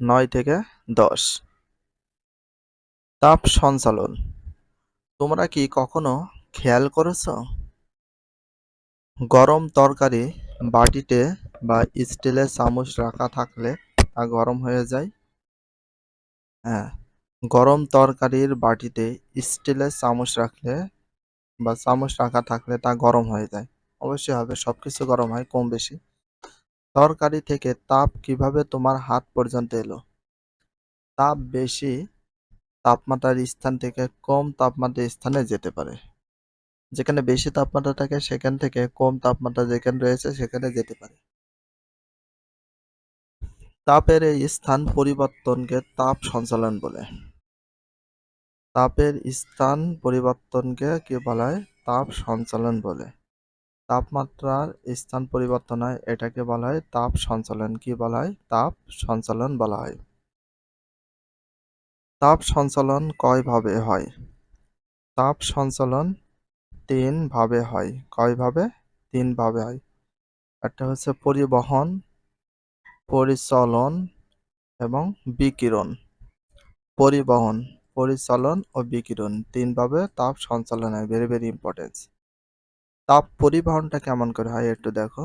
নয় থেকে দশ। তাপ সঞ্চালন। তোমরা কি কখনো খেয়াল করেছ? গরম তরকারি বাটিতে বা স্টিলের চামচ রাখা থাকলে তা গরম হয়ে যায়? হ্যাঁ গরম তরকারির বাটিতে স্টিলের চামচ রাখলে বা চামচ রাখা থাকলে তা গরম হয়ে যায়। অবশ্যই হবে, সবকিছু গরম হয়, কম বেশি। তরকারি থেকে তাপ কীভাবে তোমার হাত পর্যন্ত এলো? তাপ বেশি, তাপমাত্রার স্থান থেকে কম তাপমাত্রার স্থানে যেতে পারে। যেখানে বেশি তাপমাত্রা থাকে, সেখান থেকে কম তাপমাত্রা যেখানে রয়েছে, সেখানে যেতে পারে। তাপের এই স্থান পরিবর্তনকে তাপ সঞ্চালন বলে। তাপের স্থান পরিবর্তনকে কি বলা? হয় তাপ সঞ্চালন বলে। তাপমাত্রার স্থান পরিবর্তন হয়, এটাকে বলা হয় তাপ সঞ্চালন। কি বলা হয়? তাপ সঞ্চালন বলা হয়। তাপ সঞ্চালন কয় ভাবে হয়? তাপ সঞ্চালন তিন ভাবে হয়। কয় ভাবে তিন ভাবে হয়। একটা হচ্ছে পরিবহন, পরিচলন এবং বিকিরণ। পরিবহন, পরিচালন ও বিকিরণ তিনভাবে তাপ সঞ্চালন হয়। ভেরি ভেরি ইম্পর্টেন্স তাপ পরিবহনটা কেমন করে হয় একটু দেখো।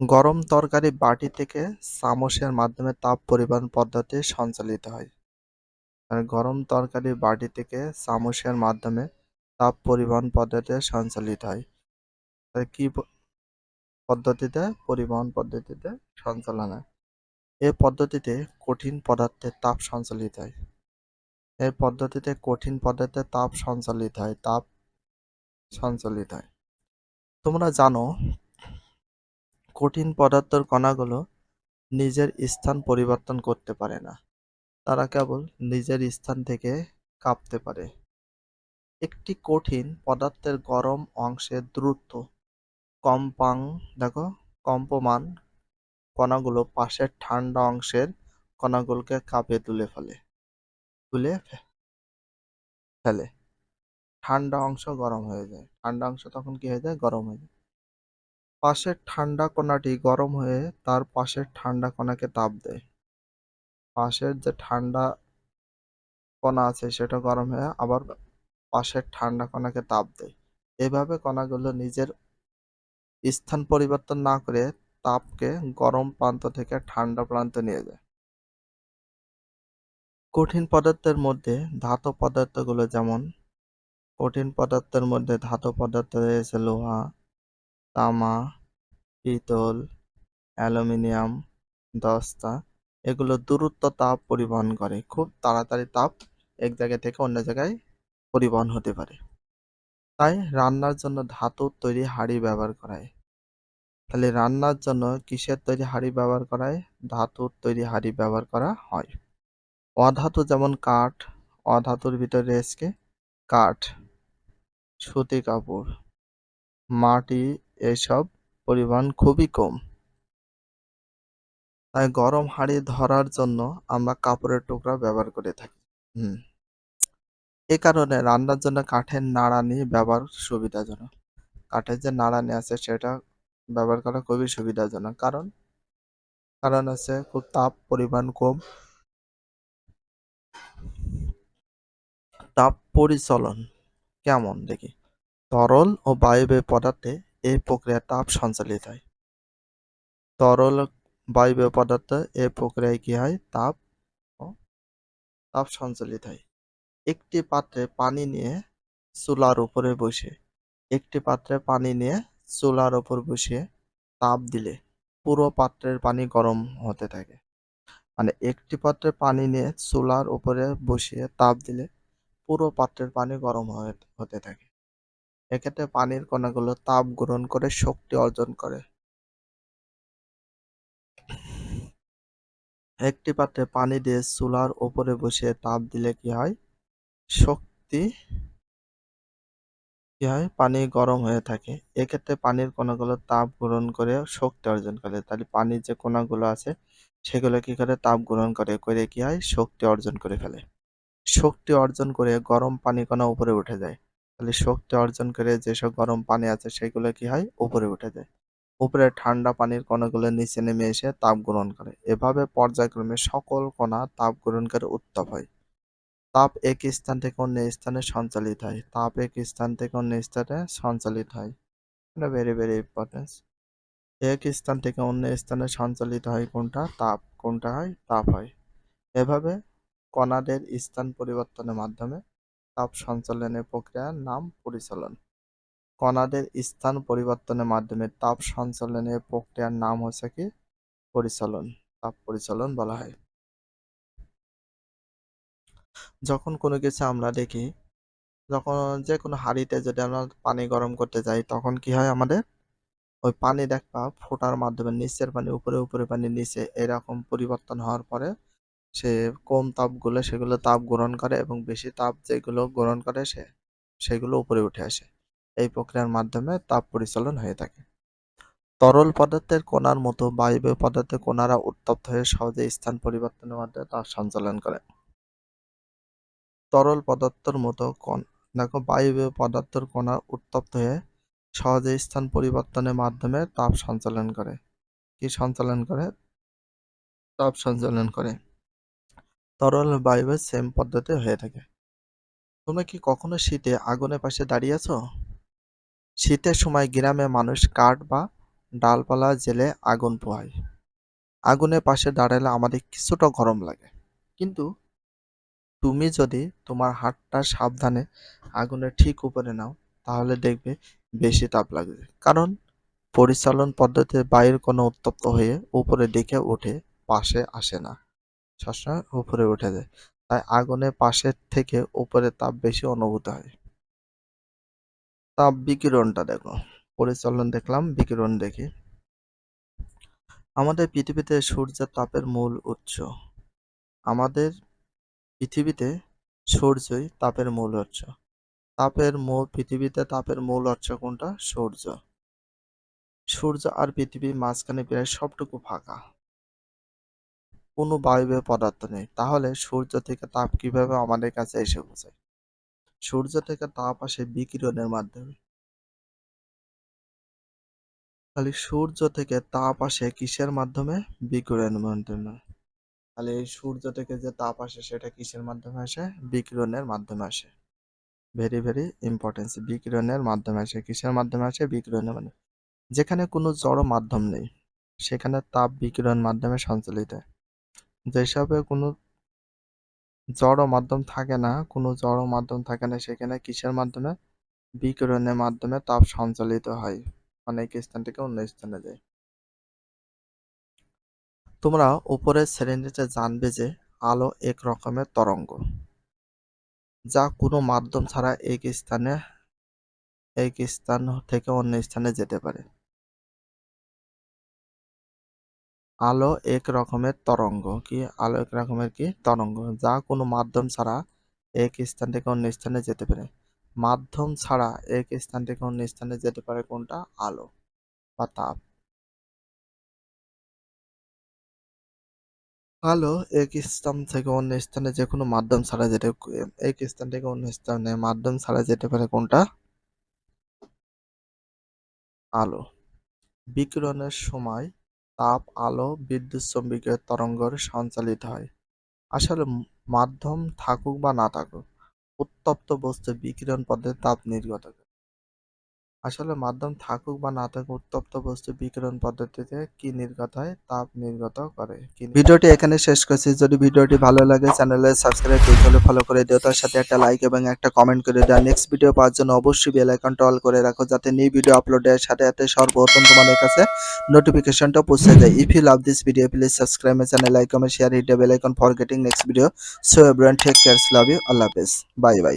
গরম তরকারি বাটি থেকে চামচের মাধ্যমে তাপ পরিবহন পদ্ধতি সঞ্চালিত হয়। গরম তরকারি বাটি থেকে চামচের মাধ্যমে তাপ পরিবহন পদ্ধতি সঞ্চালিত হয়। কি পদ্ধতিতে, পরিবহন পদ্ধতিতে সঞ্চালন হয়? এই পদ্ধতিতে কঠিন পদার্থের তাপ সঞ্চালিত হয়। এই পদ্ধতিতে কঠিন পদার্থের তাপ সঞ্চালিত হয়। তাপ সঞ্চালিত হয়। তোমরা জানো, কঠিন পদার্থের কণাগুলো নিজের স্থান পরিবর্তন করতে পারে না। তারা কেবল নিজের স্থান থেকে কাঁপতে পারে। একটি কঠিন পদার্থের গরম অংশের দ্রুত কম্পাং, দেখো, কম্পমান কণাগুলো পাশের ঠান্ডা অংশের কণাগুলোকে কাঁপিয়ে তুলে ফেলে। তুলে ফেলে। ঠান্ডা অংশ গরম হয়ে যায়। ঠান্ডা অংশ তখন কি হয়ে যায়? গরম হয়ে যায়। পাশের ঠান্ডা কণাটি গরম হয়ে তার পাশের ঠান্ডা কণাকে তাপ দেয়। পাশের যে ঠান্ডা কণা আছে সেটা গরম হয়ে আবার পাশের ঠান্ডা কণাকে তাপ দেয়। এভাবে কণাগুলো নিজের স্থান পরিবর্তন না করে তাপকে গরম প্রান্ত থেকে ঠান্ডা প্রান্তে নিয়ে যায়। কঠিন পদার্থের মধ্যে ধাতব পদার্থগুলো যেমন কঠিন পদার্থের মধ্যে ধাতব পদার্থ রয়েছে লোহা, তামা, পিতল, অ্যালুমিনিয়াম, দস্তা। এগুলো দূরত্ব তাপ পরিবহন করে। খুব তাড়াতাড়ি তাপ এক জায়গা থেকে অন্য জায়গায় পরিবহন হতে পারে। তাই রান্নার জন্য ধাতুর তৈরি হাঁড়ি ব্যবহার করায়। তাহলে রান্নার জন্য কিসের তৈরি হাঁড়ি ব্যবহার করায়? ধাতুর তৈরি হাঁড়ি ব্যবহার করা হয়। অধাতু যেমন কাঠ, অধাতুর ভিতরে রয়েছে কাঠ। সুতি কাপড়। মাটি এসব পরিমাণ খুবই কম। তাই গরম হাঁড়ি ধরার জন্য আমরা কাপড়ের টুকরা ব্যবহার করে থাকি। এ কারণে রান্নার জন্য কাঠের নাড়ানি ব্যবহার সুবিধাজনক। কাঠের যে নাড়ানি আছে সেটা ব্যবহার করা খুবই সুবিধাজনক। কারণ কারণ আছে খুব তাপ পরিমাণ কম। তাপ পরিচলন। কেমন দেখি? তরল ও বায়বীয় পদার্থে এই প্রক্রিয়া তাপ সঞ্চালিত হয়। তরল বায়বীয় পদার্থ এই প্রক্রিয়ায় কি হয়? তাপ ও তাপ সঞ্চালিত হয়। একটি পাত্রে পানি নিয়ে চুলার উপরে বসে, একটি পাত্রে পানি নিয়ে চুলার উপর বসিয়ে তাপ দিলে পুরো পাত্রের পানি গরম হতে থাকে। মানে একটি পাত্রে পানি নিয়ে চুলার উপরে বসিয়ে তাপ দিলে পুরো পাত্রের পানি গরম হতে থাকে। এক্ষেত্রে পানির কণাগুলো তাপ গ্রহণ করে শক্তি অর্জন করে। একটি পাত্রে পানি দিয়ে চুলার উপরে বসিয়ে তাপ দিলে কি হয়? শক্তি কি হয়? পানি গরম হয়ে থাকে। এক্ষেত্রে পানির কণাগুলো তাপ গ্রহণ করে শক্তি অর্জন করে। তাহলে পানির যে কণাগুলো আছে, সেগুলো কি করে? তাপ গ্রহণ করে করে কি হয়? শক্তি অর্জন করে ফেলে। শক্তি অর্জন করে গরম পানি কণা উপরে উঠে যায়। তাহলে শক্তি অর্জন করে যেসব গরম পানি আছে, সেগুলো কি হয়? উপরে উঠে যায়। উপরে ঠান্ডা পানির কণাগুলো নিচে নেমে এসে তাপ গ্রহণ করে। এভাবে পর্যায়ক্রমে সকল কণা তাপ গ্রহণ করে উত্তাপ হয়। তাপ এক স্থান থেকে অন্য স্থানে সঞ্চালিত হয়। তাপ এক স্থান থেকে অন্য স্থানে সঞ্চালিত হয়। এটা ভেরি ভেরি ইম্পর্টেন্স এক স্থান থেকে অন্য স্থানে সঞ্চালিত হয় কোনটা? তাপ। কোনটা হয়? তাপ হয়। এভাবে কণাদের স্থান পরিবর্তনের মাধ্যমে তাপ সঞ্চালনের প্রক্রিয়ার নাম পরিচালন। কণাদের স্থান পরিবর্তনের মাধ্যমে তাপ সঞ্চালনের প্রক্রিয়ার নাম হচ্ছে কি? পরিচালন, তাপ পরিচালন বলা হয়। যখন কোনো কিছু আমরা দেখি, যখন যে কোনো হাঁড়িতে যদি আমরা পানি গরম করতে যাই, তখন কি হয় আমাদের? ওই পানি দেখবা ফোটার মাধ্যমে, নিচের পানি, উপরে উপরে পানি নিচে এরকম পরিবর্তন হওয়ার পরে সে কম তাপগুলো সেগুলো তাপ গ্রহণ করে এবং বেশি তাপ যেগুলো গ্রহণ করে সে, সেগুলো উপরে উঠে আসে। এই প্রক্রিয়ার মাধ্যমে তাপ পরিচালন হয়ে থাকে। তরল পদার্থের কণার মতো বায়বীয় পদার্থের কণারা উত্তপ্ত হয়ে সহজে স্থান পরিবর্তনের মাধ্যমে তাপ সঞ্চালন করে। তরল পদার্থের মতো কণ, দেখো বায়বীয় পদার্থের কণা উত্তপ্ত হয়ে সহজে স্থান পরিবর্তনের মাধ্যমে তাপ সঞ্চালন করে। কি সঞ্চালন করে? তাপ সঞ্চালন করে। তরল বায়ু সেম পদ্ধতি হয়ে থাকে। তোমরা কি কখনো শীতে আগুনের পাশে দাঁড়িয়ে আছো? শীতের সময় গ্রামে মানুষ কাঠ বা ডালপালা জেলে আগুন পোহায়। আগুনের পাশে দাঁড়ালে আমাদের কিছুটা গরম লাগে। কিন্তু তুমি যদি তোমার হাতটা সাবধানে আগুনের ঠিক উপরে নাও, তাহলে দেখবে বেশি তাপ লাগবে কারণ পরিচালন পদ্ধতিতে বায়ুর কোনো উত্তপ্ত হয়ে উপরে দিকে ওঠে পাশে আসে না। সবসময় উপরে উঠে যায়। তাই আগুনের পাশের থেকে উপরে তাপ বেশি অনুভূত হয়। তাপ বিকিরণটা দেখো, পরিচালন দেখলাম, বিকিরণ দেখি। আমাদের পৃথিবীতে সূর্যের তাপের মূল উৎস। আমাদের পৃথিবীতে সূর্যই তাপের মূল উৎস। তাপের মূল, পৃথিবীতে তাপের মূল উৎস কোনটা? সূর্য। সূর্য আর পৃথিবীর মাঝখানে প্রায় সবটুকু ফাঁকা। কোনো বায়বীয় পদার্থ নেই। তাহলে সূর্য থেকে তাপ কীভাবে আমাদের কাছে এসে পৌঁছায়? সূর্য থেকে তাপ আসে বিকিরণের মাধ্যমে। তাহলে সূর্য থেকে তাপ আসে কিসের মাধ্যমে? বিকিরণের মাধ্যমে। তাহলে সূর্য থেকে যে তাপ আসে সেটা কিসের মাধ্যমে আসে? বিকিরণের মাধ্যমে আসে। ভেরি ভেরি ইম্পর্টেন্স বিকিরণের মাধ্যমে আসে। কিসের মাধ্যমে আসে? বিকিরণের মাধ্যমে। যেখানে কোনো জড় মাধ্যম নেই, সেখানে তাপ বিকিরণ মাধ্যমে সঞ্চালিত হয়। যেসবে কোনো জড় মাধ্যম থাকে না, কোনো জড় মাধ্যম থাকে না, সেখানে কিসের মাধ্যমে? বিকিরণের মাধ্যমে তাপ সঞ্চালিত হয়। অনেক স্থান থেকে অন্য স্থানে যায়। তোমরা উপরের শ্রেণীতে জানবে যে আলো এক রকমের তরঙ্গ, যা কোনো মাধ্যম ছাড়া এক স্থানে, এক স্থান থেকে অন্য স্থানে যেতে পারে। আলো এক রকমের তরঙ্গ। কি আলো এক রকমের কি? তরঙ্গ। যা কোনো মাধ্যম ছাড়া এক স্থান থেকে অন্য স্থানে যেতে পারে। মাধ্যম ছাড়া এক স্থান থেকে অন্য স্থানে যেতে পারে কোনটা? আলো বা তাপ। আলো এক স্থান থেকে অন্য স্থানে যে কোনো মাধ্যম ছাড়া যেতে এক স্থান থেকে অন্য স্থানে মাধ্যম ছাড়া যেতে পারে কোনটা? আলো। বিকিরণের সময় তাপ, আলো, বিদ্যুৎ চৌম্বকীয় তরঙ্গের সঞ্চালিত হয়। আসলে মাধ্যম থাকুক বা না থাকুক, উত্তপ্ত বস্তু বিকিরণ পদ্ধতি তাপ নির্গত করে। আসলে মাধ্যম থাকুক বা না থাকুক উত্তপ্ত বস্তু বিকিরণ পদ্ধতিতে কি নির্গত হয় তাপ নির্গত করে ভিডিওটি এখানে শেষ করছি। যদি ভিডিওটি ভালো লাগে চ্যানেলে সাবস্ক্রাইব হলে ফলো করে দিও। তার সাথে একটা লাইক এবং একটা কমেন্ট করে দিও। নেক্সট ভিডিও পাওয়ার জন্য অবশ্যই বেল আইকনটা অল করে রাখো যাতে নিউ ভিডিও আপলোডের সাথে সাথে সর্বপ্রথম তোমাদের কাছে নোটিফিকেশনটা পৌঁছে যায়। If you love this video please subscribe my channel like comment share hit bell icon for getting next video so everyone take cares love you আল্লাহ হাফেজ বাই বাই